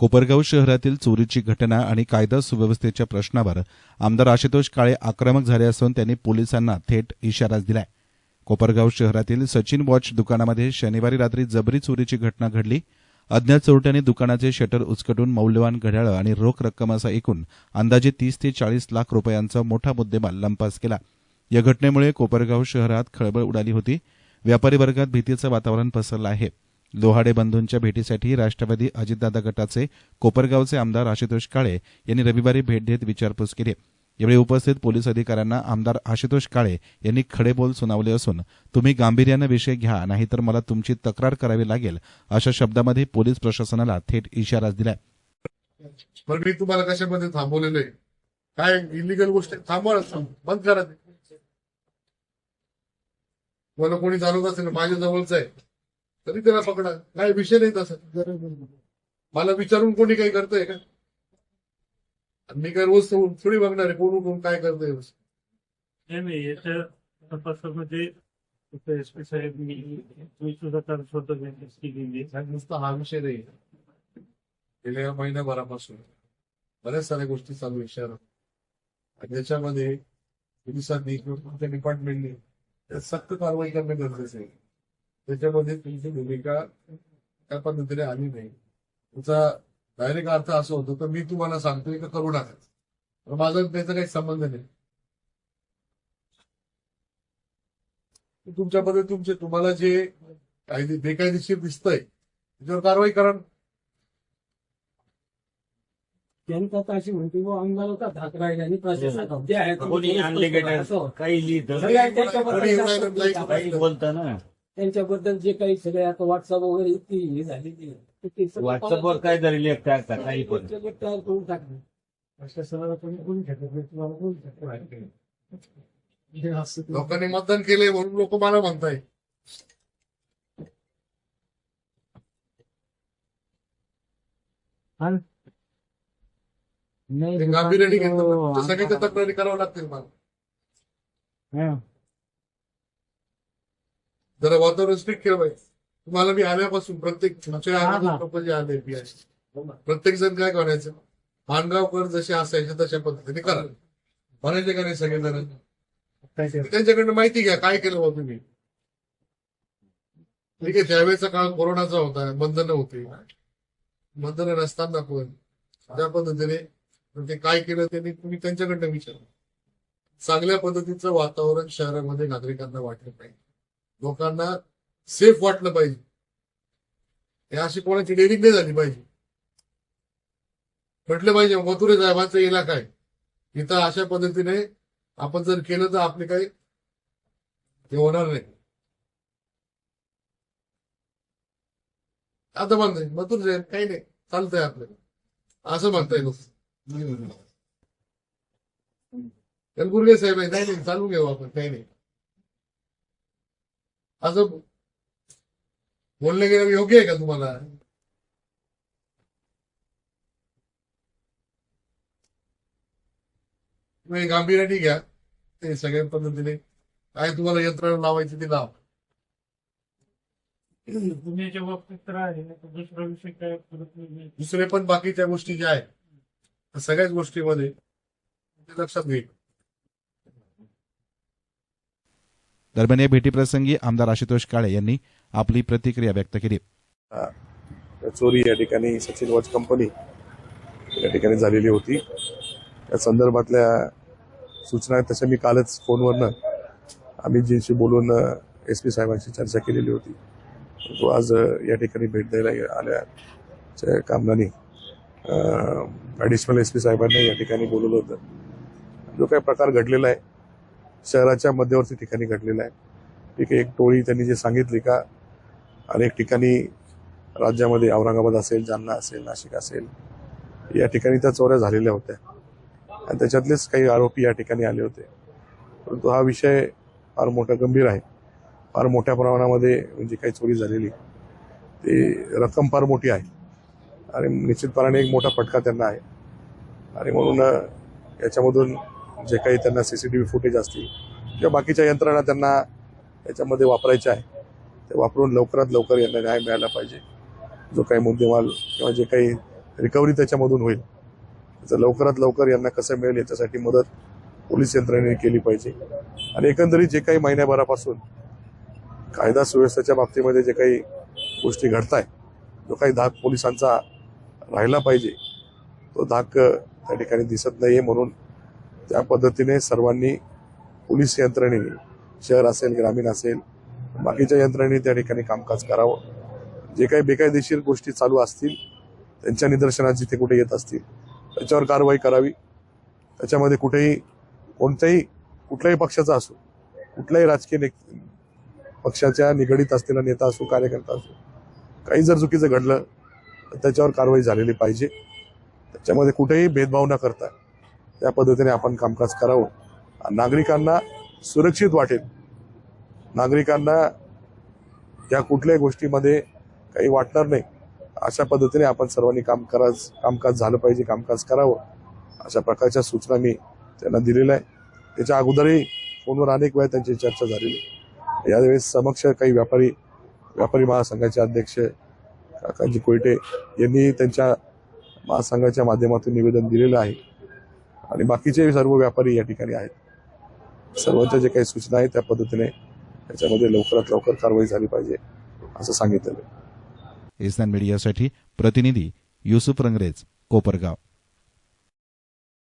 कोपरगाव शहरातील चोरीची घटना आणि कायदा सुव्यवस्थेच्या प्रश्नावर आमदार आशुतोष काळे आक्रमक झाले असून त्यांनी पोलिसांना थेट इशाराच दिलाय. कोपरगाव शहरातील सचिन वॉच दुकानामध्ये शनिवारी रात्री जबरी चोरीची घटना घडली. अज्ञात चोरट्यांनी दुकानाचे शटर उचकटून मौल्यवान घड्याळं आणि रोख रक्कम असा एकूण अंदाजे तीस ते चाळीस लाख रुपयांचा मोठा मुद्देमाल लंपास केला. या घटनेमुळे कोपरगाव शहरात खळबळ उडाली होती. व्यापारी वर्गात भीतीचं वातावरण पसरलं आहे. लोहाडे बंधूंच्या भेटीसाठी राष्ट्रवादी अजितदादा गटाचे कोपरगावचे आमदार आशुतोष काळे यांनी रविवारी भेट देत विचारपूस केली. यावेळी उपस्थित पोलीस अधिकाऱ्यांना आमदार आशुतोष काळे यांनी खडे बोल सुनावले असून तुम्ही गांभीर्यानं विषय घ्या नाहीतर मला तुमची तक्रार करावी लागेल अशा शब्दामध्ये पोलीस प्रशासनाला थेट इशारा दिलाय. पण मी तुम्हाला कशामध्ये थांबवलेलं आहे काय इलिगल गोष्ट थांबवा बंद करा मला कोणी चालवत असेल माझ्या जवळच आहे. तरी त्याला पकडा. काय विषय नाही तसं. मला विचारून कोणी काही करतंय का? आणि मी काय रोज थोडी बघणार आहे कोण कोण काय करतंय. नाही नाही याच्या तपासामध्ये एस पी साहेब मी सुद्धा स्वतः केलेली नुसता हा विषय नाही. गेल्या महिन्याभरापासून बऱ्याच साऱ्या गोष्टी चालू आहे शहरात. आणि त्याच्यामध्ये पोलिसांनी किंवा डिपार्टमेंटने सक्त कारवाई करणं गरजेचं आहे. त्याच्यामध्ये तुमची भूमिका त्या पद्धतीने आली नाही. तुमचा डायरेक्ट अर्थ असं होतो तर मी तुम्हाला सांगतोय का करू नका. माझा त्याचा काही संबंध नाही. तुमच्यामध्ये तुमचे तुम्हाला जे कायदे बेकायदेशीर दिसतंय त्याच्यावर कारवाई करा. जनता तर अशी म्हणते व अंगाला धाक राहिला आणि प्रशासन जे आहे कोणी आणले गेले काही बोलतं ना त्यांच्याबद्दल जे काही सगळे आता व्हॉट्सअप वगैरे इतकी हे झाली ती. ते- ते सगळं व्हॉट्सअपवर काय काही पण. ते तयार करून टाकलं प्रशासनाला कोणी कोणी शकत नाही तुम्हाला कोणी शकत नाही. हे असं लोकांनी मतदान केले म्हणून लोक मला म्हणताय. नाही ते गांभीर्याने घेतलं तो तर सगळ्याच्या तक्रारी कराव्या लागतील मला. हा. जरा वातावरण स्ट्रिक्ट केलं पाहिजे तुम्हाला मी आल्यापासून प्रत्येक आले प्रत्येक जण काय करायचं? मानगावकर जसे असायचे तशा पद्धतीने करा. म्हणायचे का नाही सगळेजण? त्यांच्याकडनं माहिती घ्या काय केलं होतं तुम्ही? ठीक आहे त्यावेळेचा काळ कोरोनाचा होता बंधनं होती. बंधनं नसताना पण त्या पद्धतीने ते काय केलं त्यांनी तुम्ही त्यांच्याकडनं विचारा. चांगल्या पद्धतीचं वातावरण शहरामध्ये नागरिकांना वाटलं पाहिजे. लोकांना सेफ वाटलं पाहिजे. हे अशी कोणाची डेअरिंग नाही झाली पाहिजे. म्हटलं पाहिजे मथुरे साहेबांचा इलाका आहे. इथं अशा पद्धतीने आपण जर केलं तर आपले काही हे होणार नाही. आता म्हणतोय मथुर साहेब काही नाही चालतंय आपल्याला. असं म्हणताय लोक. कलबुर्गे साहेब आहे नाही नाही चालू घेऊ आपण काही नाही. असं बोलले गेलं योग्य आहे का तुम्हाला? तुम्ही गांभीर्याने घ्या ते सगळ्या पद्धतीने. काय तुम्हाला यंत्रणा लावायची ती लाव. गुन्ह्याच्या बाबतीत तर आहे दुसरा विषय काय दुसरे पण बाकीच्या गोष्टी ज्या आहेत सगळ्याच गोष्टीमध्ये लक्षात घेईल दरम्यान या भेटीप्रसंगी आमदार आशुतोष काळे यांनी आपली प्रतिक्रिया व्यक्त केली. चोरी या ठिकाणी सचिन वॉच कंपनी या ठिकाणी झालेली होती. त्या संदर्भातल्या सूचना तशा मी कालच फोनवरनं आम्ही बोलून एस पी साहेबांशी चर्चा केलेली होती. तो आज या ठिकाणी भेट द्यायला आल्याच्या कामनाने ॲडिशनल एस पी साहेबांना या ठिकाणी बोलवलं होतं. जो काही प्रकार घडलेला आहे शहराच्या मध्यवर्ती ठिकाणी घडलेला आहे. ठीक आहे एक टोळी त्यांनी जे सांगितली का अनेक ठिकाणी राज्यामध्ये औरंगाबाद असेल जालना असेल नाशिक असेल या ठिकाणी त्या चोऱ्या झालेल्या होत्या. आणि त्याच्यातलेच काही आरोपी या ठिकाणी आले होते. परंतु हा विषय फार मोठा गंभीर आहे. फार मोठ्या प्रमाणामध्ये जी काही चोरी झालेली ती रक्कम फार मोठी आहे. आणि निश्चितपणाने एक मोठा फटका त्यांना आहे. आणि म्हणून याच्यामधून जे काही त्यांना C C T V footage असतील किंवा बाकीच्या यंत्रणा त्यांना याच्यामध्ये वापरायच्या आहे ते वापरून लवकरात लवकर यांना न्याय मिळाला पाहिजे. जो काही मुद्देमाल किंवा जे काही रिकव्हरी त्याच्यामधून होईल त्याचं लवकरात लवकर यांना कसं मिळेल याच्यासाठी मदत पोलीस यंत्रणेने केली पाहिजे. आणि एकंदरीत जे काही महिन्याभरापासून कायदा सुव्यवस्थेच्या बाबतीमध्ये जे काही गोष्टी घडत आहे जो काही धाक पोलिसांचा राहिला पाहिजे तो धाक त्या ठिकाणी दिसत नाहीये म्हणून त्या पद्धतीने सर्वांनी पोलीस यंत्रणेने शहर असेल ग्रामीण असेल बाकीच्या यंत्रणेने त्या ठिकाणी कामकाज करावं. जे काही बेकायदेशीर गोष्टी चालू असतील त्यांच्या निदर्शनात जिथे कुठे येत असतील त्याच्यावर कारवाई करावी. त्याच्यामध्ये कुठेही कोणत्याही कुठल्याही पक्षाचा असो कुठल्याही राजकीय ने पक्षाच्या निगडीत असलेला नेता असो कार्यकर्ता असो काही जर चुकीचं घडलं तर त्याच्यावर कारवाई झालेली पाहिजे. त्याच्यामध्ये कुठेही भेदभाव न करता त्या पद्धतीने आपण कामकाज करावं. नागरिकांना सुरक्षित वाटेल. नागरिकांना या कुठल्याही गोष्टीमध्ये काही वाटणार नाही. अशा पद्धतीने आपण सर्वांनी काम करा कामकाज झालं पाहिजे कामकाज करावं. अशा प्रकारच्या सूचना मी त्यांना दिलेल्या आहे त्याच्या अगोदरही फोनवर अनेक वेळा त्यांची चर्चा झालेली आहे. यावेळेस समक्ष काही व्यापारी व्यापारी महासंघाचे अध्यक्ष काकाजी कोयटे यांनी त्यांच्या महासंघाच्या माध्यमातून निवेदन दिलेलं आहे. आणि बाकीचे सर्व व्यापारी या ठिकाणी आहेत. सर्वांच्या जे काही सूचना आहेत त्या पद्धतीने त्याच्यामध्ये लवकरात लवकर कारवाई झाली पाहिजे असं सांगितलेलं आहे. इस्तान मीडियासाठी प्रतिनिधी युसुफ रंगरेज कोपरगाव.